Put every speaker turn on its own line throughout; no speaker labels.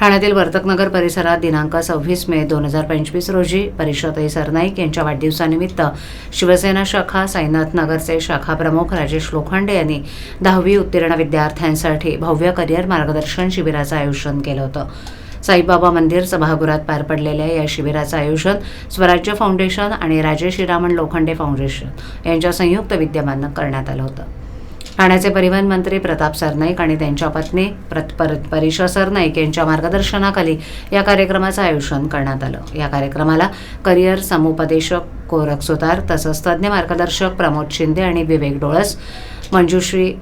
ठाण्यातील वर्तकनगर परिसरात दिनांक सव्वीस मे दोन हजार पंचवीस रोजी परिषदई सरनाईक यांच्या वाढदिवसानिमित्त शिवसेना शाखा साईनाथ नगरचे शाखा प्रमुख राजेश लोखंडे यांनी दहावी उत्तीर्ण विद्यार्थ्यांसाठी भव्य करिअर मार्गदर्शन शिबिराचं आयोजन केलं होतं. साईबाबा मंदिर सभागृहात पार पडलेल्या या शिबिराचं आयोजन स्वराज्य फाउंडेशन आणि राजेश श्रीरामन लोखंडे फाउंडेशन यांच्या संयुक्त विद्यमानं करण्यात आलं होतं. ठाण्याचे परिवहन मंत्री प्रताप सरनाईक आणि त्यांच्या पत्नी प्रत परिषा सरनाईक यांच्या मार्गदर्शनाखाली या कार्यक्रमाचं आयोजन करण्यात आलं. या कार्यक्रमाला करिअर समुपदेशक कोरक सुतार तसंच तज्ज्ञ मार्गदर्शक प्रमोद शिंदे आणि विवेक डोळस मंजुश्री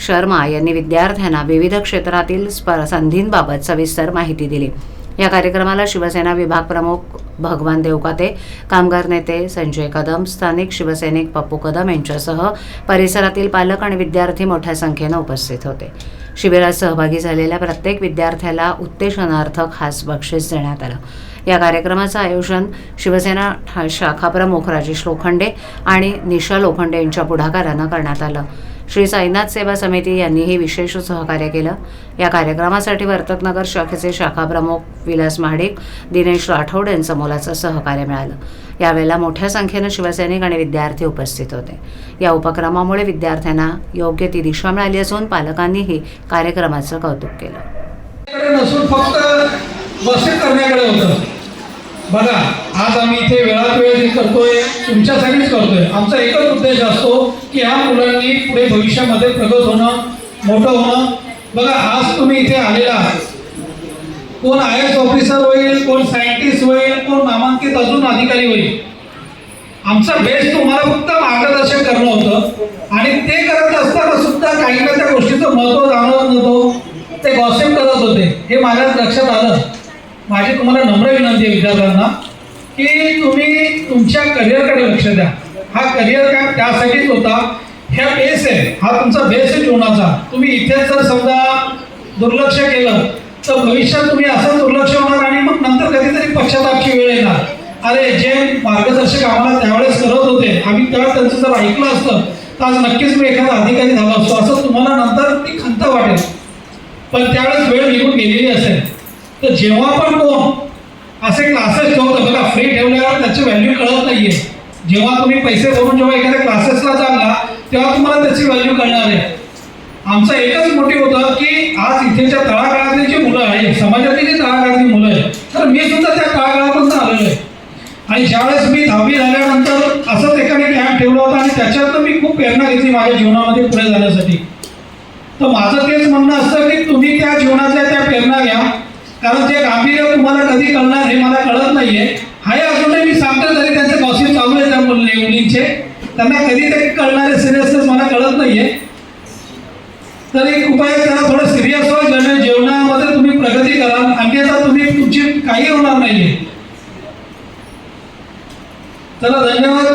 शर्मा यांनी विद्यार्थ्यांना विविध क्षेत्रातील स्प संधींबाबत सविस्तर माहिती दिली. या कार्यक्रमाला शिवसेना विभाग प्रमुख भगवान देवकाते कामगार नेते संजय कदम स्थानिक शिवसैनिक पप्पू कदम यांच्यासह परिसरातील पालक आणि विद्यार्थी मोठ्या संख्येनं उपस्थित होते. शिबिरात सहभागी झालेल्या प्रत्येक विद्यार्थ्याला उत्तेजनार्थ खास बक्षीस देण्यात आलं. या कार्यक्रमाचं आयोजन शिवसेना ठा- शाखा राजेश लोखंडे आणि निशा लोखंडे यांच्या पुढाकारानं करण्यात आलं. श्री साईनाथ सेवा समिती यांनीही विशेष सहकार्य केलं. या कार्यक्रमासाठी वर्तकनगर शाखेचे शाखा प्रमुख विलास महाडिक दिनेश राठोड यांचं मोलाचं सहकार्य मिळालं. यावेळेला मोठ्या संख्येनं शिवसैनिक आणि विद्यार्थी उपस्थित होते. या उपक्रमामुळे विद्यार्थ्यांना योग्य ती दिशा मिळाली असून पालकांनीही कार्यक्रमाचं कौतुक केलं.
बघा आज आम्ही इथे वेळात वेळ जे करतोय तुमच्यासाठीच करतोय. आमचा एकच उद्देश असतो की ह्या मुलांनी पुढे भविष्यामध्ये प्रगत होणं मोठं होणं. बघा आज तुम्ही इथे आलेला आहात. कोण आय एस ऑफिसर होईल कोण सायंटिस्ट होईल कोण नामांकित अजून अधिकारी होईल. आमचा बेस्ट तुम्हाला फक्त मार्गदर्शन करणं होतं. आणि ते करत असताना सुद्धा काही ना त्या गोष्टीचं महत्त्व जाणवत नव्हतं. ते गॉसिप करत होते. हे माझ्या लक्षात आलं. माझी तुम्हाला नम्र विनंती आहे विद्यार्थ्यांना की तुम्ही तुमच्या करिअरकडे लक्ष द्या. हा करिअर काय त्यासाठीच होता. ह्या बेस आहे. हा तुमचा बेस आहे जीवनाचा. तुम्ही इथेच जर समजा दुर्लक्ष केलं तर भविष्यात तुम्ही असं दुर्लक्ष होणार आणि मग नंतर कधीतरी पश्चातापची वेळ येणार. अरे जे मार्गदर्शक आम्हाला त्यावेळेस करत होते आम्ही त्यावेळेस त्यांचं जर ऐकलं असतं तर आज नक्कीच मी एखादा अधिकारी झालो असतो. असं तुम्हाला नंतर ती खंत वाटेल. पण त्यावेळेस वेळ निघून गेलेली असेल. तर जेव्हा पण कोण असे क्लासेस ठेवतो बघा फ्री ठेवल्यावर त्याची व्हॅल्यू कळत नाहीये. जेव्हा तुम्ही पैसे भरून जेव्हा एखाद्या क्लासेसला चालला तेव्हा तुम्हाला त्याची व्हॅल्यू कळणार आहे. आमचं एकच मोटिव्ह होतं की आज इथेच्या तळागाळातली जी मुलं आहे समाजातली जी तळागाळातली मुलं आहे तर मी सुद्धा त्या तळागाळापासून आलेलो आहे. आणि ज्यावेळेस मी दहावी झाल्यानंतर असंच एकाने कॅम्प ठेवला होता आणि त्याच्यातनं मी खूप प्रेरणा घेतली माझ्या जीवनामध्ये पुढे जाण्यासाठी. तर माझं तेच म्हणणं असतं की तुम्ही त्या जीवनाच्या त्या प्रेरणा घ्या. कारण ते गांभीर्य तुम्हाला कधी कळणार हे मला कळत नाहीये. हाय अजूनही मी सांगतो तरी त्यांचे गॉसिप चालू आहे त्या मुलींचे. त्यांना कधी तरी कळणारे सिरियसनेस मला कळत नाहीये. एक उपाय त्याला थोडं सिरियस व्हा जेवणामध्ये तुम्ही प्रगती करा. अन्यथा तुम्ही तुमची काही होणार नाहीये. चला धन्यवाद.